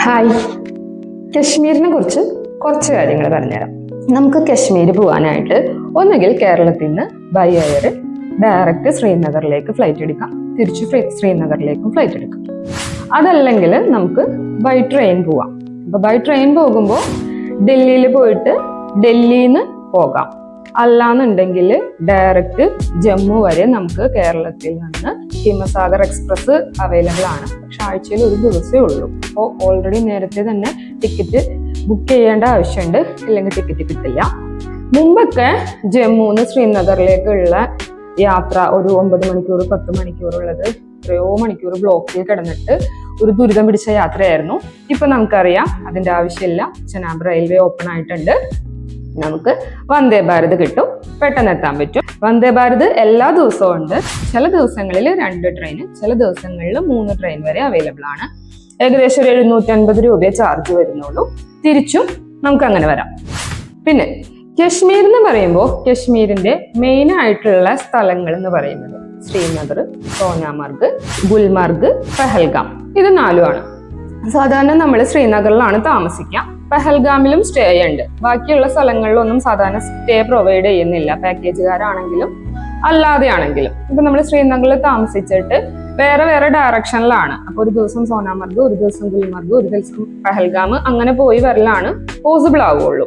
Hi കശ്മീരിനെ കുറിച്ച് കുറച്ച് കാര്യങ്ങൾ പറഞ്ഞുതരാം. നമുക്ക് കശ്മീർ പോകാനായിട്ട് ഒന്നുകിൽ കേരളത്തിൽ നിന്ന് ബൈ എയർ ഡയറക്റ്റ് ശ്രീനഗറിലേക്ക് ഫ്ലൈറ്റ് എടുക്കാം. തിരിച്ച് ശ്രീനഗറിലേക്കും ഫ്ലൈറ്റ് എടുക്കാം. അതല്ലെങ്കിൽ നമുക്ക് ബൈ ട്രെയിൻ പോവാം. അപ്പൊ ബൈ ട്രെയിൻ പോകുമ്പോൾ ഡൽഹിയിൽ പോയിട്ട് ഡൽഹിയിൽ നിന്ന് പോകാം. അല്ലാന്നുണ്ടെങ്കിൽ ഡയറക്റ്റ് ജമ്മു വരെ നമുക്ക് കേരളത്തിൽ നിന്ന് ഹിമസാഗർ എക്സ്പ്രസ് അവൈലബിൾ ആണ്. പക്ഷെ ആഴ്ചയിൽ ഒരു ദിവസമേ ഉള്ളൂ. അപ്പോൾ ഓൾറെഡി നേരത്തെ തന്നെ ടിക്കറ്റ് ബുക്ക് ചെയ്യേണ്ട ആവശ്യമുണ്ട്. ഇല്ലെങ്കിൽ ടിക്കറ്റ് കിട്ടില്ല. മുമ്പൊക്കെ ജമ്മുന്ന് ശ്രീനഗറിലേക്കുള്ള യാത്ര ഒരു ഒമ്പത് മണിക്കൂർ പത്ത് മണിക്കൂർ ഉള്ളത് എത്രയോ മണിക്കൂർ ബ്ലോക്കിൽ കിടന്നിട്ട് ഒരു ദുരിതം പിടിച്ച യാത്രയായിരുന്നു. ഇപ്പൊ നമുക്കറിയാം അതിന്റെ ആവശ്യമില്ല. ചെനാബ് റെയിൽവേ ഓപ്പൺ ആയിട്ടുണ്ട്. നമുക്ക് വന്ദേ ഭാരത് കിട്ടും. പെട്ടെന്ന് എത്താൻ പറ്റും. വന്ദേ ഭാരത് എല്ലാ ദിവസവും ഉണ്ട്. ചില ദിവസങ്ങളിൽ രണ്ട് ട്രെയിൻ ചില ദിവസങ്ങളിൽ മൂന്ന് ട്രെയിൻ വരെ അവൈലബിൾ ആണ്. ഏകദേശം ഒരു എഴുന്നൂറ്റി അൻപത് രൂപയെ ചാർജ് വരുന്നുള്ളൂ. തിരിച്ചും നമുക്ക് അങ്ങനെ വരാം. പിന്നെ കശ്മീർ എന്ന് പറയുമ്പോൾ കശ്മീരിന്റെ മെയിൻ ആയിട്ടുള്ള സ്ഥലങ്ങൾ എന്ന് പറയുന്നത് ശ്രീനഗർ സോനാമർഗ് ഗുൽമർഗ് പെഹൽഗാം. ഇത് നാലുമാണ്. സാധാരണ നമ്മൾ ശ്രീനഗറിലാണ് താമസിക്കുക. പെഹൽഗാമിലും സ്റ്റേ ഉണ്ട് ബാക്കിയുള്ള സ്ഥലങ്ങളിലൊന്നും സാധാരണ സ്റ്റേ പ്രൊവൈഡ് ചെയ്യുന്നില്ല. പാക്കേജുകാരാണെങ്കിലും അല്ലാതെയാണെങ്കിലും. ഇപ്പൊ നമ്മൾ ശ്രീനഗറിൽ താമസിച്ചിട്ട് വേറെ വേറെ ഡയറക്ഷനിലാണ് അപ്പൊ ഒരു ദിവസം സോനാമർഗ് ഒരു ദിവസം ഗുൽമർഗ് ഒരു ദിവസം പെഹൽഗാം അങ്ങനെ പോയി വരലാണ് പോസിബിൾ ആവുകയുള്ളൂ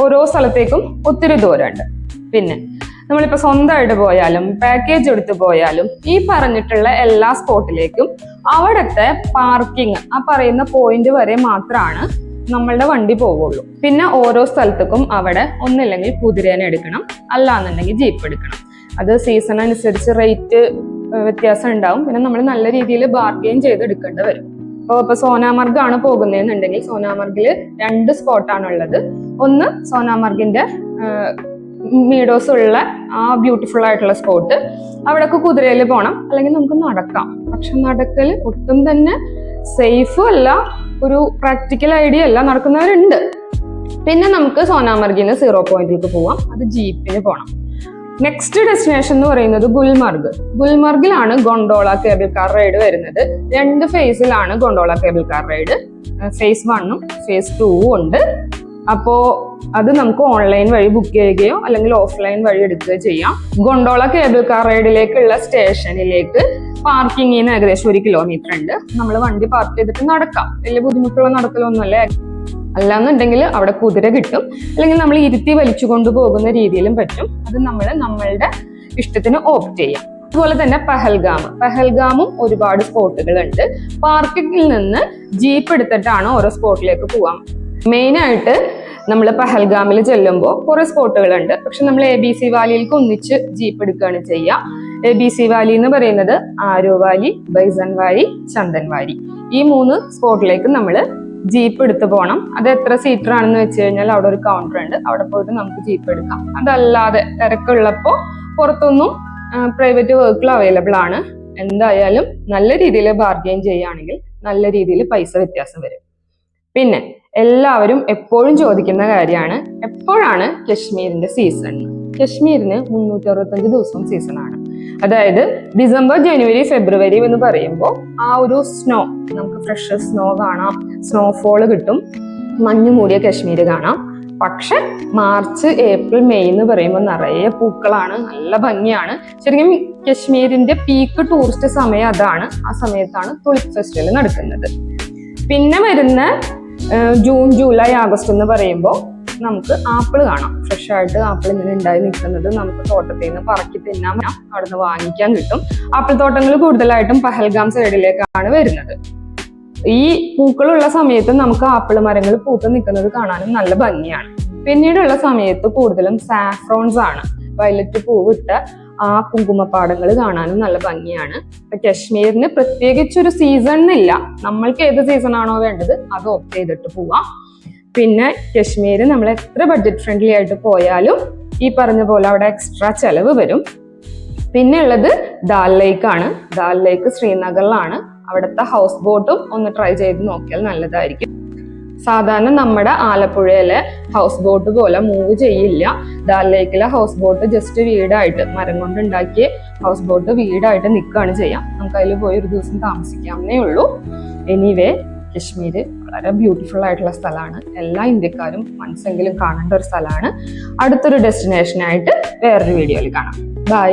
ഓരോ സ്ഥലത്തേക്കും ഒത്തിരി ദൂരമുണ്ട്. പിന്നെ നമ്മളിപ്പോൾ സ്വന്തമായിട്ട് പോയാലും പാക്കേജ് എടുത്ത് പോയാലും ഈ പറഞ്ഞിട്ടുള്ള എല്ലാ സ്പോട്ടിലേക്കും അവിടുത്തെ പാർക്കിംഗ് ആ പറയുന്ന പോയിന്റ് വരെ മാത്രമാണ് നമ്മളുടെ വണ്ടി പോവുള്ളൂ. പിന്നെ ഓരോ സ്ഥലത്തേക്കും അവിടെ ഒന്നില്ലെങ്കിൽ കുതിരേനെ എടുക്കണം. അല്ലാന്നുണ്ടെങ്കിൽ ജീപ്പ് എടുക്കണം. അത് സീസൺ അനുസരിച്ച് റേറ്റ് വ്യത്യാസം ഉണ്ടാവും. പിന്നെ നമ്മൾ നല്ല രീതിയിൽ ബാർഗെയിൻ ചെയ്ത് എടുക്കേണ്ടി വരും. അപ്പോൾ ഇപ്പോൾ സോനാമർഗാണ് പോകുന്നതെന്നുണ്ടെങ്കിൽ സോനാമർഗിൽ രണ്ട് സ്പോട്ടാണുള്ളത് ഒന്ന് സോനാമർഗിന്റെ മീഡോസ് ഉള്ള ആ ബ്യൂട്ടിഫുൾ ആയിട്ടുള്ള സ്പോട്ട് അവിടെയൊക്കെ കുതിരയിൽ പോകണം അല്ലെങ്കിൽ നമുക്ക് നടക്കാം. പക്ഷെ നടക്കൽ ഒട്ടും തന്നെ സേഫും അല്ല ഒരു പ്രാക്ടിക്കൽ ഐഡിയ അല്ല നടക്കുന്നവരുണ്ട്. പിന്നെ നമുക്ക് സോനാമർഗിൽ സീറോ പോയിന്റിലേക്ക് പോവാം. അത് ജീപ്പിന് പോകണം നെക്സ്റ്റ് ഡെസ്റ്റിനേഷൻ എന്ന് പറയുന്നത് ഗുൽമർഗ്. ഗുൽമർഗിലാണ് ഗൊണ്ടോള കേബിൾ കാർ റൈഡ് വരുന്നത്. രണ്ട് ഫേസിലാണ് gondola cable car ride phase വണ്ണും ഫേസ് ടൂവും ഉണ്ട്. അപ്പോ അത് നമുക്ക് ഓൺലൈൻ വഴി ബുക്ക് ചെയ്യുകയോ അല്ലെങ്കിൽ ഓഫ്ലൈൻ വഴി എടുക്കുകയോ ചെയ്യാം. ഗൊണ്ടോള കേബിൾ കാർ റൈഡിലേക്കുള്ള സ്റ്റേഷനിലേക്ക് പാർക്കിങ്ങിൽ നിന്ന് ഏകദേശം ഒരു കിലോമീറ്റർ ഉണ്ട്. നമ്മൾ വണ്ടി പാർക്ക് ചെയ്തിട്ട് നടക്കാം. വലിയ ബുദ്ധിമുട്ടുള്ള നടക്കലൊന്നുമല്ല. അല്ലാന്നുണ്ടെങ്കിൽ അവിടെ കുതിര കിട്ടും. അല്ലെങ്കിൽ നമ്മൾ ഇരുത്തി വലിച്ചു കൊണ്ടുപോകുന്ന രീതിയിലും പറ്റും. അത് നമ്മൾ നമ്മളുടെ ഇഷ്ടത്തിന് ഓപ്റ്റ് ചെയ്യാം. അതുപോലെ തന്നെ പഹൽഗാം. പഹൽഗാമും ഒരുപാട് സ്പോട്ടുകൾ ഉണ്ട് പാർക്കിങ്ങിൽ നിന്ന് ജീപ്പ് എടുത്തിട്ടാണ് ഓരോ സ്പോട്ടിലേക്ക് പോവാം. മെയിൻ ആയിട്ട് നമ്മൾ പഹൽഗാമിൽ ചെല്ലുമ്പോൾ കുറെ സ്പോട്ടുകളുണ്ട്. പക്ഷെ നമ്മൾ എ ബി സി വാലിയിലേക്ക് ഒന്നിച്ച് ജീപ്പ് എടുക്കുകയാണ് ചെയ്യുക. എ ബി സി വാലി എന്ന് പറയുന്നത് Aru valley bison valley Chandan valley. ഈ മൂന്ന് സ്പോട്ടിലേക്ക് നമ്മൾ ജീപ്പ് എടുത്ത് പോകണം അത് എത്ര സീറ്റർ ആണെന്ന് വെച്ച് കഴിഞ്ഞാൽ അവിടെ ഒരു കൗണ്ടർ ഉണ്ട്. അവിടെ പോയിട്ട് നമുക്ക് ജീപ്പ് എടുക്കാം. അതല്ലാതെ തിരക്കുള്ളപ്പോൾ പുറത്തൊന്നും പ്രൈവറ്റ് വെഹിക്കിൾ അവൈലബിൾ ആണ്. എന്തായാലും നല്ല രീതിയിൽ ബാർഗെയിൻ ചെയ്യുകയാണെങ്കിൽ നല്ല രീതിയിൽ പൈസ വ്യത്യാസം വരും. പിന്നെ എല്ലാവരും എപ്പോഴും ചോദിക്കുന്ന കാര്യമാണ് എപ്പോഴാണ് കശ്മീരിന്റെ സീസൺ കശ്മീരിന് മുന്നൂറ്റി അറുപത്തഞ്ച് ദിവസം സീസൺ ആണ്. അതായത് ഡിസംബർ ജനുവരി ഫെബ്രുവരി എന്ന് പറയുമ്പോൾ ആ ഒരു സ്നോ നമുക്ക് ഫ്രഷ് സ്നോ കാണാം. സ്നോഫോൾ കിട്ടും. മഞ്ഞു മൂടിയ കശ്മീർ കാണാം. പക്ഷെ മാർച്ച് ഏപ്രിൽ മെയ് എന്ന് പറയുമ്പോൾ നിറയെ പൂക്കളാണ്. നല്ല ഭംഗിയാണ്. ശരിക്കും കശ്മീരിന്റെ പീക്ക് ടൂറിസ്റ്റ് സമയം അതാണ്. ആ സമയത്താണ് തുളിപ്പ് ഫെസ്റ്റിവൽ നടക്കുന്നത്. പിന്നെ വരുന്ന ജൂൺ ജൂലൈ ആഗസ്റ്റ് എന്ന് പറയുമ്പോൾ നമുക്ക് ആപ്പിൾ കാണാം. ഫ്രഷ് ആയിട്ട് ആപ്പിൾ ഇങ്ങനെ ഉണ്ടായി നിൽക്കുന്നത് നമുക്ക് തോട്ടത്തിൽ നിന്ന് പറക്കി തിന്നാൻ അവിടെ നിന്ന് വാങ്ങിക്കാൻ കിട്ടും. ആപ്പിൾ തോട്ടങ്ങൾ കൂടുതലായിട്ടും പഹൽഗാം സൈഡിലേക്കാണ് വരുന്നത്. ഈ പൂക്കളുള്ള സമയത്ത് നമുക്ക് ആപ്പിൾ മരങ്ങൾ പൂത്ത് നിൽക്കുന്നത് കാണാനും നല്ല ഭംഗിയാണ്. പിന്നീടുള്ള സമയത്ത് കൂടുതലും സാഫ്രോൺസ് ആണ്. വയലറ്റ് പൂവിട്ട ആ കുങ്കുമപ്പാടങ്ങൾ കാണാനും നല്ല ഭംഗിയാണ്. ഇപ്പൊ കശ്മീരിന് പ്രത്യേകിച്ച് ഒരു സീസൺ എന്നില്ല നമ്മൾക്ക് ഏത് സീസൺ ആണോ വേണ്ടത് അത് ഓപ്റ്റ് ചെയ്തിട്ട് പോവാം. പിന്നെ കശ്മീർ നമ്മൾ എത്ര ബഡ്ജറ്റ് ഫ്രണ്ട്ലി ആയിട്ട് പോയാലും ഈ പറഞ്ഞ പോലെ അവിടെ എക്സ്ട്രാ ചെലവ് വരും. പിന്നെ ഉള്ളത് ദാൽ ലേക്ക് ആണ്. ദാൽ ലേക്ക് ശ്രീനഗറിലാണ്. അവിടുത്തെ ഹൗസ് ബോട്ടും ഒന്ന് ട്രൈ ചെയ്ത് നോക്കിയാൽ നല്ലതായിരിക്കും. സാധാരണ നമ്മുടെ ആലപ്പുഴയിലെ ഹൗസ് ബോട്ട് പോലെ മൂവ് ചെയ്യില്ല. ദാൽ ലേക്കിലെ ഹൗസ് ബോട്ട് ജസ്റ്റ് വീടായിട്ട് മരം കൊണ്ട് ഉണ്ടാക്കിയ ഹൗസ് ബോട്ട് വീടായിട്ട് നിൽക്കുകയാണ് ചെയ്യാം. നമുക്ക് അതിൽ പോയി ഒരു ദിവസം താമസിക്കാവുന്നേ ഉള്ളൂ. എനിവേ കശ്മീർ വളരെ ബ്യൂട്ടിഫുൾ ആയിട്ടുള്ള സ്ഥലമാണ്. എല്ലാ ഇന്ത്യക്കാരും മനസ്സെങ്കിലും കാണേണ്ട ഒരു സ്ഥലമാണ്. അടുത്തൊരു ഡെസ്റ്റിനേഷനായിട്ട് വേറൊരു വീഡിയോയിൽ കാണാം. ബൈ